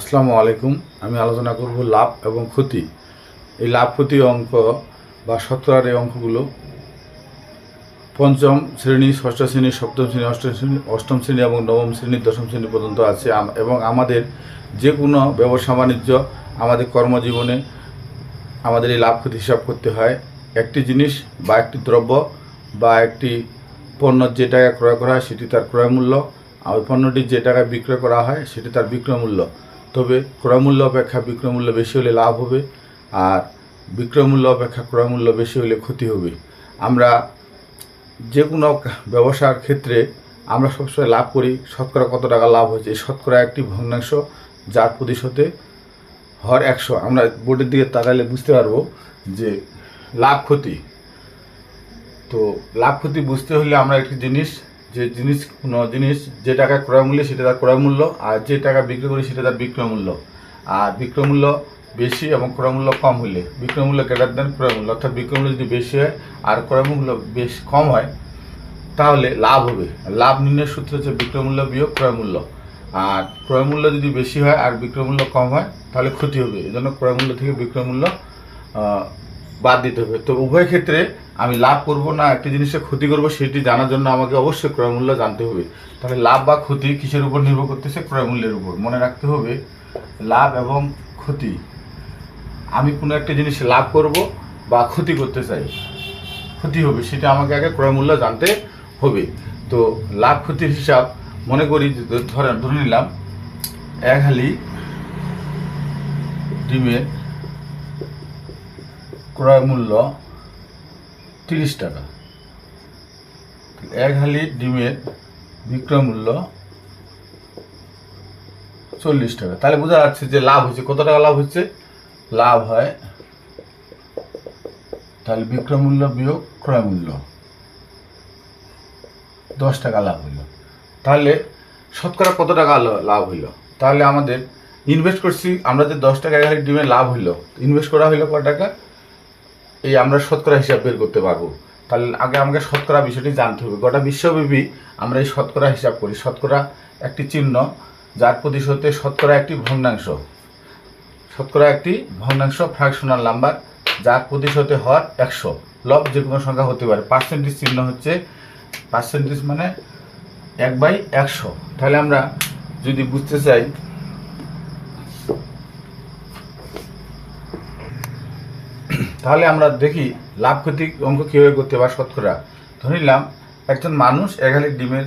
আসসালামু আলাইকুম। আমি আলোচনা করব লাভ এবং ক্ষতি। এই লাভ ক্ষতি অঙ্ক বা শতকরার এই অঙ্কগুলো পঞ্চম শ্রেণি, ষষ্ঠ শ্রেণি, সপ্তম শ্রেণি, অষ্টম শ্রেণি অষ্টম শ্রেণি এবং নবম শ্রেণি, দশম শ্রেণি পর্যন্ত আছে। এবং আমাদের যে কোনো ব্যবসা বাণিজ্য আমাদের কর্মজীবনে আমাদের এই লাভ ক্ষতি হিসাব করতে হয়। একটি জিনিস বা একটি দ্রব্য বা একটি পণ্য যে টাকায় ক্রয় করা হয়, সেটি তার ক্রয় মূল্য। আর ওই পণ্যটি যে টাকায় বিক্রয় করা হয়, সেটি তার বিক্রয় মূল্য। তবে ক্রয়মূল্য অপেক্ষা বিক্রয়মূল্য বেশি হলে লাভ হবে আর বিক্রয়মূল্য অপেক্ষা ক্রয়মূল্য বেশি হলে ক্ষতি হবে। আমরা যে কোনো ব্যবসার ক্ষেত্রে আমরা সবসময় লাভ করি, শতকরা কত টাকা লাভ হয়েছে? শতকরা একটি ভগ্নাংশ যার প্রতিশতে হর একশো। আমরা বোর্ডের দিকে তাকালে বুঝতে পারব যে লাভ ক্ষতি। তো লাভ ক্ষতি বুঝতে হলে আমরা একটি জিনিস যে জিনিস কোনো জিনিস, যে টাকা ক্রয় মূল্য, সেটা তার ক্রয় মূল্য, আর যে টাকা বিক্রি করি, সেটা তার বিক্রয় মূল্য। আর বিক্রয় মূল্য বেশি এবং ক্রয় মূল্য কম হলে বিক্রয় মূল্য গ্রেটার দেন ক্রয় মূল্য, অর্থাৎ বিক্রয় মূল্য যদি বেশি হয়, আর ক্রয় মূল্য বেশ কম হয়, তাহলে লাভ হবে। লাভ নির্ণয়ের সূত্র হচ্ছে বিক্রয় মূল্য বিয়োগ ক্রয় মূল্য। আর ক্রয় মূল্য যদি বেশি হয়, আর বিক্রয় মূল্য কম হয়, তাহলে ক্ষতি হবে। এই জন্য ক্রয় মূল্য থেকে বিক্রয় মূল্য বাদ দিতে হবে। তো উভয় ক্ষেত্রে আমি লাভ করব না, একটি জিনিসের ক্ষতি করব, সেটি জানার জন্য আমাকে অবশ্যই ক্রয় মূল্য জানতে হবে। তাহলে লাভ বা ক্ষতি কিসের উপর নির্ভর করতেছে? ক্রয় মূল্যের উপর। মনে রাখতে হবে, লাভ এবং ক্ষতি। আমি কোনো একটা জিনিস লাভ করব বা ক্ষতি করতে চাই। ক্ষতি হবে, সেটা আমাকে আগে ক্রয় মূল্য জানতে হবে। তো লাভ ক্ষতির হিসাব মনে করি ধরেন, ধরে নিলাম, এক হালি ডিমের ক্রয় মূল্য তিরিশ টাকা। এক হালি ডিমের বিক্রয় মূল্য চল্লিশ টাকা। তাহলে বোঝা যাচ্ছে যে লাভ হচ্ছে কত টাকা লাভ হচ্ছে? লাভ হয় তাহলে বিক্রয় মূল্য বিয়োগ ক্রয় মূল্য। দশ টাকা লাভ হইল তাহলে শতকরা কত টাকা লাভ হইল তাহলে আমাদের ইনভেস্ট করছি। আমরা যে দশ টাকা এগারো ডিমে লাভ হইল ইনভেস্ট করা হইল কত টাকা? এই আমরা শতকরা হিসাব বের করতে পারব। তাহলে আগে আমাকে শতকরা বিষয়টি জানতে হবে। গোটা বিশ্বব্যাপী আমরা এই শতকরা হিসাব করি। শতকরা একটি চিহ্ন, যার প্রতিশোধে শতকরা একটি ভগ্নাংশ। শতকরা একটি ভগ্নাংশ ফ্র্যাকশনাল নাম্বার যার প্রতিশোধে হর একশো। লব যে কোনো সংখ্যা হতে পারে। পার্সেন্টেজ চিহ্ন হচ্ছে পার্সেন্টেজ মানে এক বাই একশো। তাহলে আমরা যদি বুঝতে চাই তাহলে আমরা দেখি লাভ ক্ষতি, অঙ্ক কীভাবে করতে বা শতকরা। ধরে নিলাম, একজন মানুষ এগালি ডিমের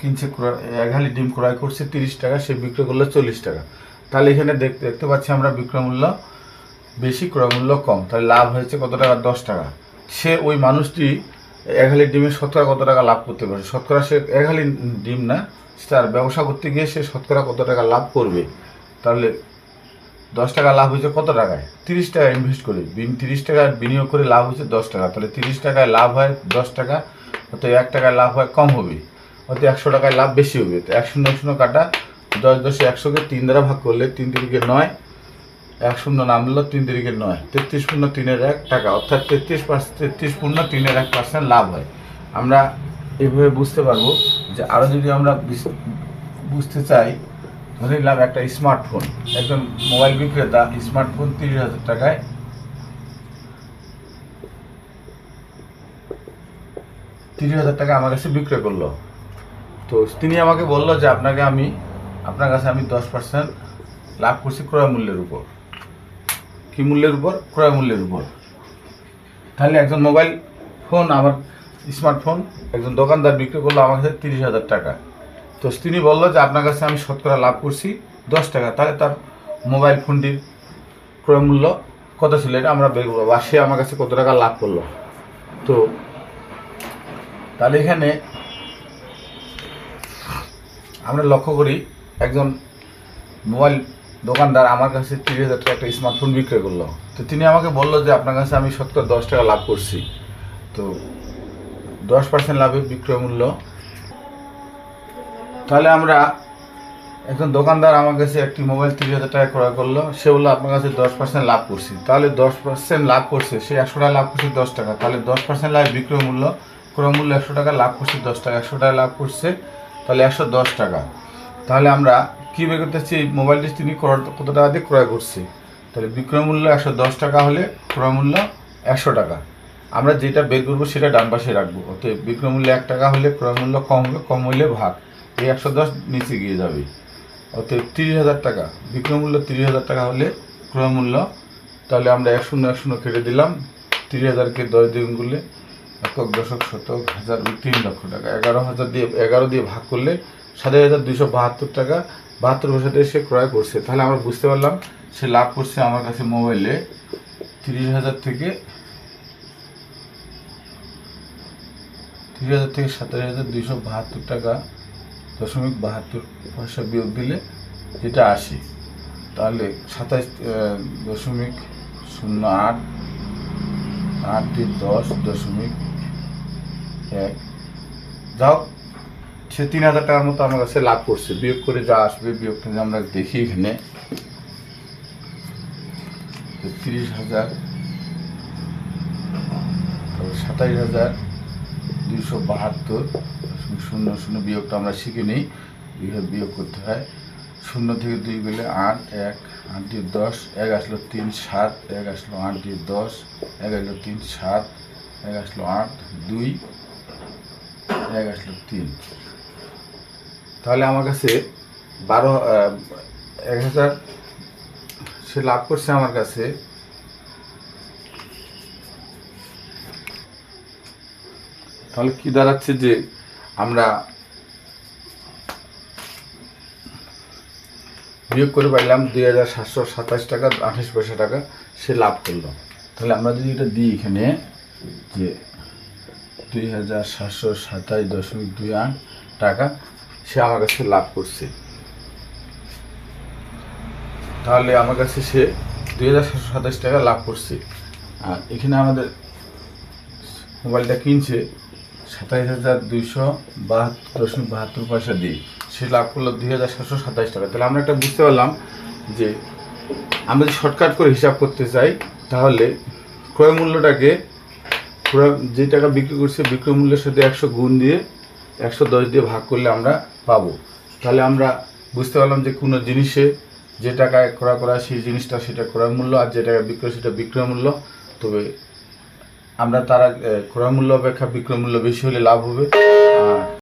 কিনছে ক্রয়- এগালি ডিম ক্রয় করছে তিরিশ টাকা, সে বিক্রয় করল চল্লিশ টাকা। তাহলে এখানে দেখতে দেখতে পাচ্ছি আমরা বিক্রয় মূল্য বেশি ক্রয় মূল্য কম। তাহলে লাভ হয়েছে কত টাকা? দশ টাকা। সে ওই মানুষটি এগালি ডিমের শতকরা কত টাকা লাভ করতে পারে? শতকরা সে এগালি ডিম না তার ব্যবসা করতে গিয়ে সে শতকরা কত টাকা লাভ করবে? তাহলে দশ টাকা লাভ হয়েছে কত টাকায়? তিরিশ টাকা ইনভেস্ট করে। তিরিশ টাকা বিনিয়োগ করে লাভ হয়েছে দশ টাকা। তাহলে তিরিশ টাকায় লাভ হয় দশ টাকা অত এক টাকায় লাভ হয় কম হবে। অত একশো টাকায় লাভ বেশি হবে। তো এক শূন্য শূন্য কাটা, দশ দশে একশোকে তিন দ্বারা ভাগ করলে তিন তিরিকে নয়, এক শূন্য নামলো তিন তিরিকে নয়। তেত্রিশ পূর্ণ তিনের এক টাকা, অর্থাৎ তেত্রিশ পার্সেন্ট তেত্রিশ পূর্ণ তিনের এক পার্সেন্ট লাভ হয়। আমরা এইভাবে বুঝতে পারব যে আরও যদি আমরা বুঝতে চাই ধরে নিলাম একটা স্মার্টফোন একজন মোবাইল বিক্রেতা স্মার্টফোন তিরিশ হাজার টাকায় তিরিশ হাজার টাকা আমার কাছে বিক্রয় করল। তো তিনি আমাকে বলল যে, আপনাকে আমি, আপনার কাছে আমি দশ পার্সেন্ট লাভ করছি ক্রয় মূল্যের উপর। কি মূল্যের উপর? ক্রয় মূল্যের উপর। তাহলে একজন মোবাইল ফোন আমার স্মার্টফোন একজন দোকানদার বিক্রি করল আমার কাছে তিরিশ হাজার টাকা। তো তিনি বলল যে আপনার কাছে আমি শতকরা লাভ করছি, দশ টাকা। তাহলে তার মোবাইল ফোনটির ক্রয় মূল্য কত ছিল এটা আমরা বের করব। বা সে আমার কাছে কত টাকা লাভ করল? তো তাহলে এখানে আমরা লক্ষ্য করি একজন মোবাইল দোকানদার আমার কাছে তিরিশ হাজার টাকা একটা স্মার্টফোন বিক্রয় করল। তো তিনি আমাকে বলল যে আপনার কাছে আমি শতকরা দশ টাকা লাভ করছি। তো দশ পার্সেন্ট লাভের বিক্রয় মূল্য তাহলে আমরা একজন দোকানদার আমার কাছে একটি মোবাইল তিরিশ হাজার টাকা ক্রয় করল। সে বলল, আপনার কাছে দশ পার্সেন্ট লাভ করছি। তাহলে দশ পার্সেন্ট লাভ করছে, সে একশো টাকা লাভ করছে দশ টাকা। তাহলে দশ পার্সেন্ট লাভ বিক্রয় মূল্য, ক্রয় মূল্য একশো টাকা, লাভ করছে দশ টাকা। একশো টাকা লাভ করছে, তাহলে একশো দশ টাকা। তাহলে আমরা কী বের করতে হচ্ছে এই মোবাইলটি তিনি কত টাকা দিয়ে ক্রয় করছি? তাহলে বিক্রয় মূল্য একশো দশ টাকা হলে ক্রয় মূল্য একশো টাকা। আমরা যেটা বের করব সেটা ডান পাশে রাখব। অতএব বিক্রয় মূল্য এক টাকা হলে ক্রয় মূল্য কম হবে, কম হলে ভাগ। এই একশো দশ নিচে গিয়ে যাবে। অতএব তিরিশ হাজার টাকা। বিক্রয় মূল্য তিরিশ হাজার টাকা হলে ক্রয় মূল্য। তাহলে আমরা এক শূন্য এক শূন্য কেটে দিলাম। তিরিশ হাজারকে দশ দিন করলে একক দশক শতক হাজার তিন লক্ষ টাকা। এগারো হাজার দিয়ে, এগারো দিয়ে ভাগ করলে সাতাশ হাজার দুইশো বাহাত্তর টাকা। বাহাত্তর পয়সাতে সে ক্রয় করছে। তাহলে আমরা বুঝতে পারলাম সে লাভ করছে আমার কাছে মোবাইলে। তিরিশ হাজার থেকে, তিরিশ হাজার থেকে সাতাশ হাজার দুইশো বাহাত্তর টাকা। দশমিক বাহাত্তর পয়সা বিয়োগ দিলে যেটা আসে তাহলে সাতাশ দশমিক শূন্য আট আট দশ দশমিক এক। যাও সে তিন হাজার টাকার মতো আমার কাছে লাভ করছে। বিয়োগ করে যা আসবে, বিয়োগ করে আমরা দেখি এখানে। তিরিশ হাজার সাতাইশ হাজার দুইশো বাহাত্তর, শূন্য শূন্য বিয়োগটা আমরা শিখে নিই। এইভাবে বিয়োগ করতে হয়। শূন্য থেকে দুই গেলে আট, এক, আট দিয়ে দশ, এক আসলো তিন, সাত, এক আসলো আট দিয়ে দশ, এক আসলো তিন, সাত, এক আসলো আট, দুই, এক আসলো তিন। তাহলে আমার কাছে বারো এক হাজার সে লাভ করছে আমার কাছে তাহলে কি দাঁড়াচ্ছে যে আমরা বিয়োগ করে পাইলাম দুই হাজার সাতশো সাতাশ টাকা, আঠাশ পয়সা টাকা, সে লাভ করল। তাহলে আমরা যদি এটা দিই এখানে, যে দুই হাজার সাতশো সাতাশ দশমিক দুই আট টাকা, সে আমার কাছে লাভ করছে। তাহলে আমার কাছে সে দুই হাজার সাতশো সাতাশ টাকা লাভ করছে। আর এখানে আমাদের মোবাইলটা কিনছে সাতাইশ হাজার দুইশো বাহাত্তর দশমিক বাহাত্তর পয়সা দিয়ে সে লাভ করল দুই হাজার সাতশো সাতাইশ টাকা। তাহলে আমরা একটা বুঝতে পারলাম যে আমরা যদি শর্টকাট করে হিসাব করতে চাই, তাহলে ক্রয় মূল্যটাকে, ক্রয় যে টাকা বিক্রি করছে বিক্রয় মূল্যের সাথে একশো গুণ দিয়ে, একশো দশ দিয়ে ভাগ করলে আমরা পাবো। তাহলে আমরা বুঝতে পারলাম যে কোনো জিনিসে যে টাকায় ক্রয় করা সেই জিনিসটা সেটা ক্রয় মূল্য আর যে টাকা বিক্রয় সেটা বিক্রয় মূল্য। তবে আমরা তারা ক্রয় মূল্য অপেক্ষা বিক্রয় মূল্য বেশি হলে লাভ হবে। আর